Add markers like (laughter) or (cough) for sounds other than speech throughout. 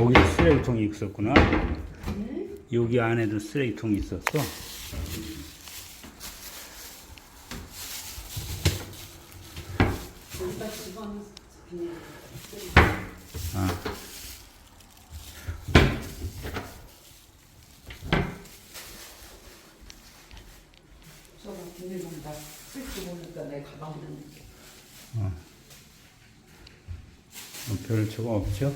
여기 쓰레기통이 있었구나. 여기 안에도 쓰레기통이 있었어. 아. 저거 비닐봉 다 쓸지 모르니까 내 가방에 넣는 게. 뭐별 저거 없죠?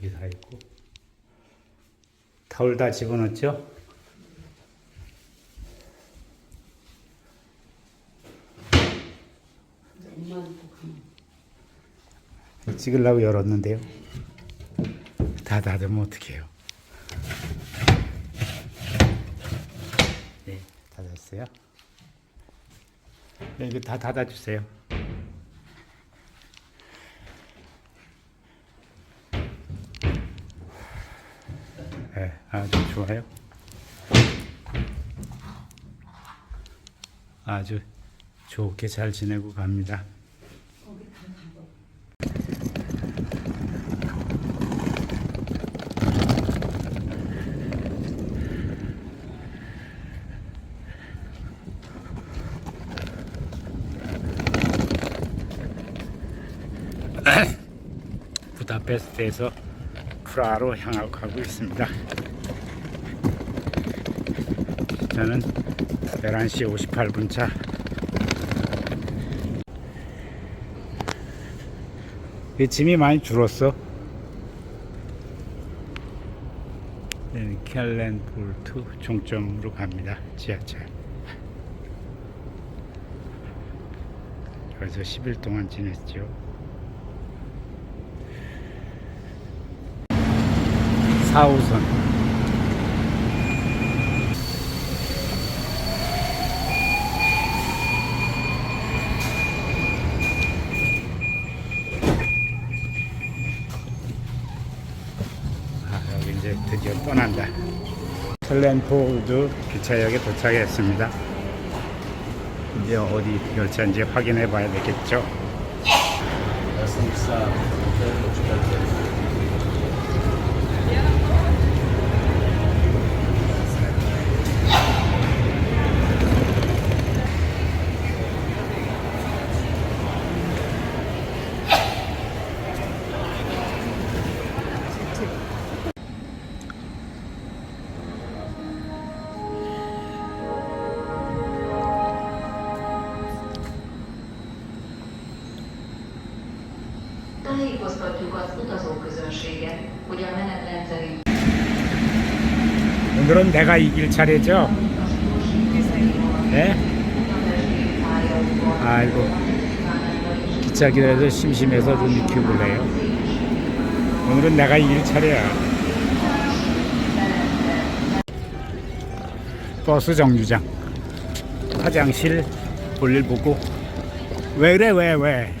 드라이기 다 있고 타올 다 집어넣었죠? 찍으려고 열었는데요. 다 닫으면 어떡해요? 네, 닫았어요. 네, 이거 다 닫아주세요. 네, 아주 좋아요. 아주 좋게 잘 지내고 갑니다. (coughs) 부다페스트에서 프라하로 향하고 가고 있습니다. 저는 11시 58분 차이 짐이 많이 줄었어. 네, 켈렌폴트 종점으로 갑니다. 지하철. 그래서 10일 동안 지냈죠. 4호선 아, 여기 이제 드디어 떠난다. 텔렌포드 기차역에 도착했습니다. 이제 어디 열차인지 확인해 봐야 되겠죠. Tájékoztatjuk az utazóközönséget, hogy a menet rendszerint 오늘은 내가 이길 차례죠. 네? 아이고 기차 기다려서 심심해서 좀 익혀볼래요. 오늘은 내가 이길 차례야. 버스 정류장 화장실 볼일 보고 왜 그래 왜 왜?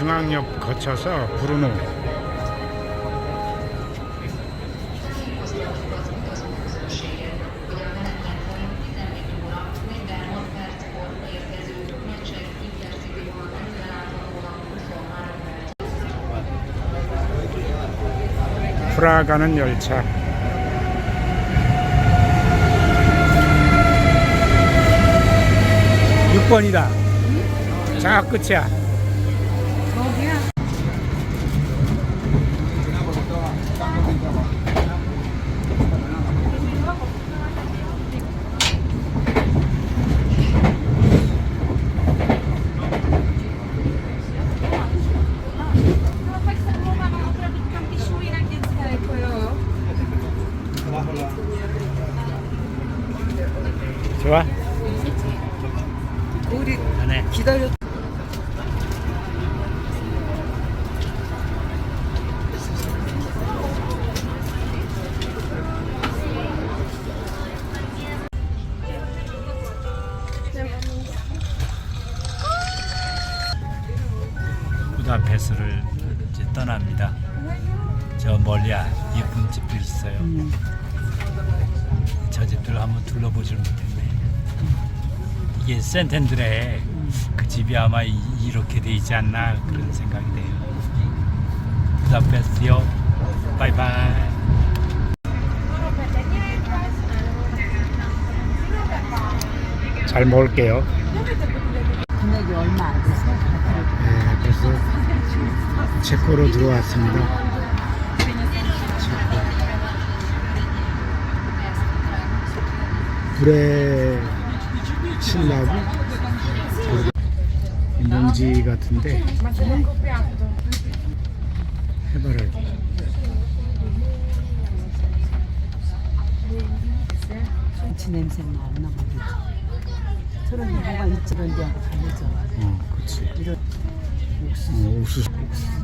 중앙역 거쳐서 브루노 tájékoztatjuk az utazóközönséget, hogy a menetrend szerint 11 óra 46 perckor érkező Mecsek Intercity vonat előreláthatóan 23 perc. 프라하 가는 열차 육번이다 자 끝이야. Thank you. 있어요. 음. 저 집들 한번 둘러보질 못했네. 이게 센텐들에 그 집이 아마 이- 이렇게 돼 있지 않나 그런 생각이 돼요. 부다페스트요. 바이바이. 잘 먹을게요. 금액이 얼마 안 돼서 네, 벌써 체코로 들어왔습니다. 체코. 불에 칠라고? 몽지 같은데? 해바라기. 김치 냄새가 나나 모르겠지. 저런 뭐가 있지 그런 데하고 다르죠. 어 그치. 이런 옥수수. 어, 옥수수.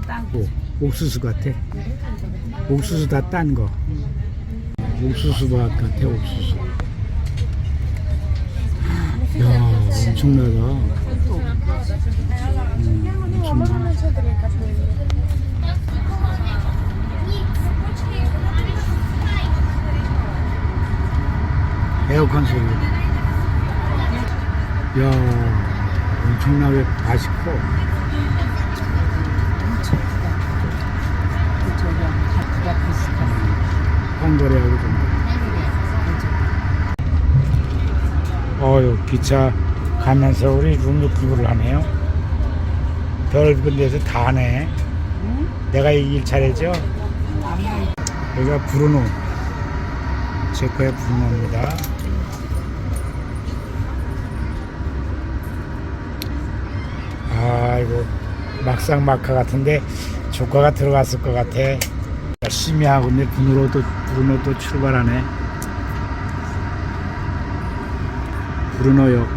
땅 오, 옥수수 같아? 옥수수 다 딴 거. 옥수수밭 같아 옥수수 야 엄청나다. 음, 엄청나 에어컨 소리. 야 엄청나게 비슷한 한거래하고 좀. 어유 기차 가면서 우리 룸루프를 하네요. 넓은 데서 다 하네. 내가 이길 차례죠. 여기가 브루노. 체코의 브루노입니다. 아이고 막상 마카 같은데 조과가 들어갔을 것 같아. 열심히 하고 있네. 분으로 또 브루노 또 출발하네. 브루노역.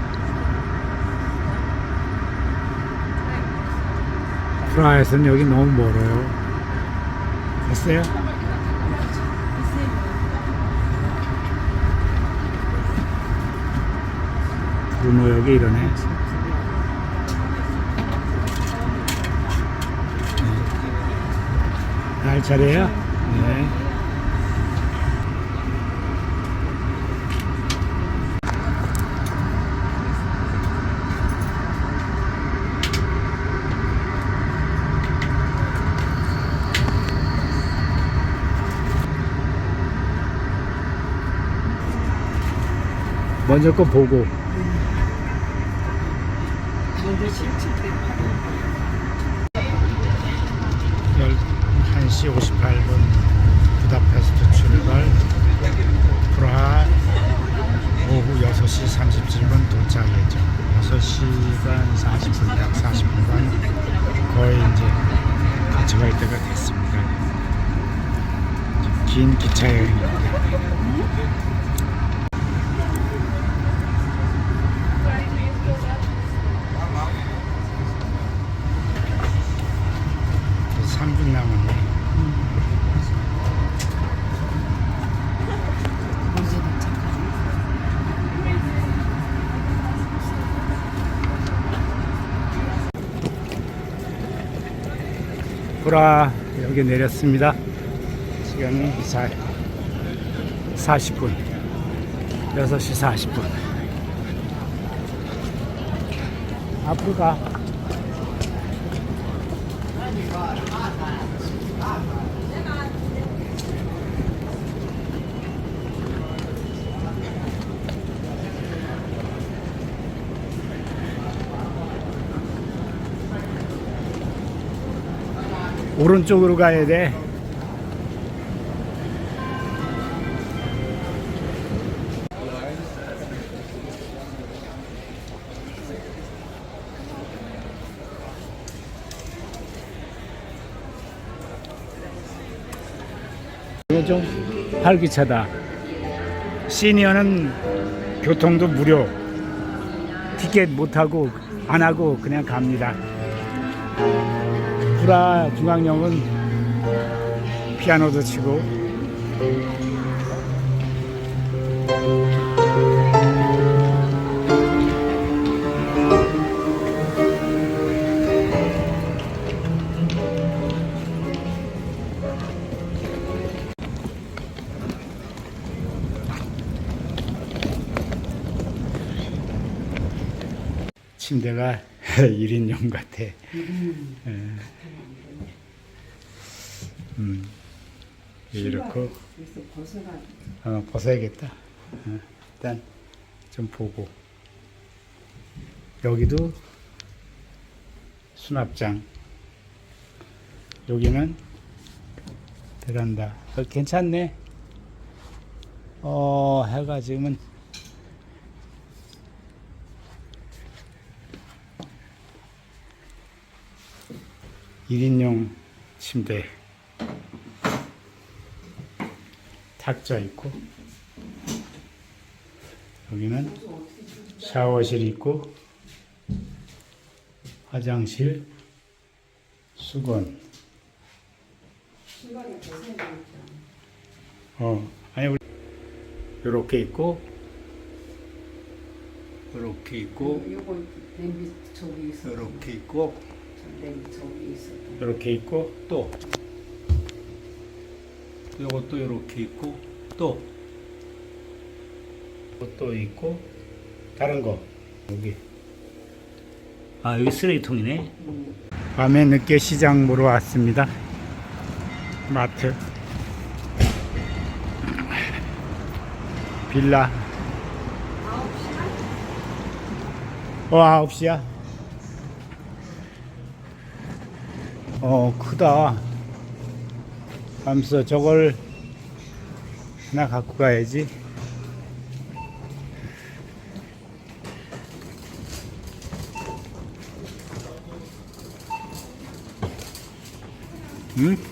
프라하에서는 여기 너무 멀어요. 됐어요? 브루노역이 이러네. 날 차례야? 네. 먼저 거 보고. 이거 실질대 1시 58분 부다페스트 출발. 프라하 오후 6시 37분 도착 예정. 6시간 40분 약 40분간 거의 이제 도착할 때가 됐습니다. 긴 기차 여행입니다 그래서 3분 남았네 언제 도착하지? 브라 여기 내렸습니다. 시간은 4, 40분. 6시 40분. 앞으로 가. 오른쪽으로 가야 돼. 이거 좀 활기차다. 시니어는 교통도 무료. 티켓 못 하고 안 하고 그냥 갑니다. 구라 중앙역은 피아노도 치고 침대가 (laughs) 1인용 같아. 음. 음. 이렇게 어, 벗어야겠다. 어, 일단 좀 보고 여기도 수납장. 여기는 베란다. 어, 괜찮네. 어 해가 지금은 일인용 침대 탁자 있고 여기는 샤워실 있고 화장실 수건 어 아니 우리 요렇게 있고 요렇게 있고. 요렇게 있고. 요렇게 있고 또 요것도 요렇게 있고 또또 있고 다른 거. 여기. 아 여기 쓰레기통이네. 밤에 늦게 시장 보러 왔습니다. 마트. 빌라. 어 아홉 시야? 어 크다 하면서 저걸 하나 갖고 가야지 응?